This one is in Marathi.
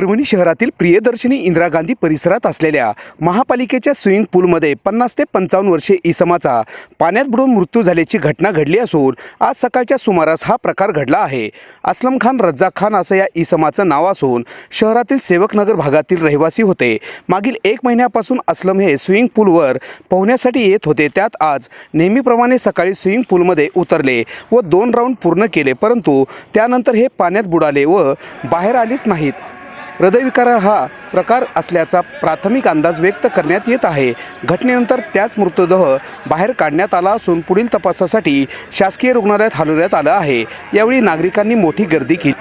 परभणी शहरातील प्रियदर्शनी इंदिरा गांधी परिसरात असलेल्या महापालिकेच्या स्विमिंग पूलमध्ये पन्नास ते पंचावन्न वर्षे इसमाचा पाण्यात बुडून मृत्यू झाल्याची घटना घडली असून आज सकाळच्या सुमारास हा प्रकार घडला आहे. असलम खान रज्जाक खान असं या इसमाचं नाव असून शहरातील सेवकनगर भागातील रहिवासी होते. मागील एक महिन्यापासून असलम हे स्विमिंग पूलवर पोहण्यासाठी येत होते. त्यात आज नेहमीप्रमाणे सकाळी स्विमिंग पूलमध्ये उतरले व दोन राऊंड पूर्ण केले परंतु त्यानंतर हे पाण्यात बुडाले व बाहेर आलेच नाहीत. हृदयविकार हा प्रकार असल्याचा प्राथमिक अंदाज व्यक्त करण्यात येत आहे. घटनेनंतर त्याच मृतदेह बाहेर काढण्यात आला असून पुढील तपासासाठी शासकीय रुग्णालयात हलवण्यात आलं आहे. यावेळी नागरिकांनी मोठी गर्दी केली.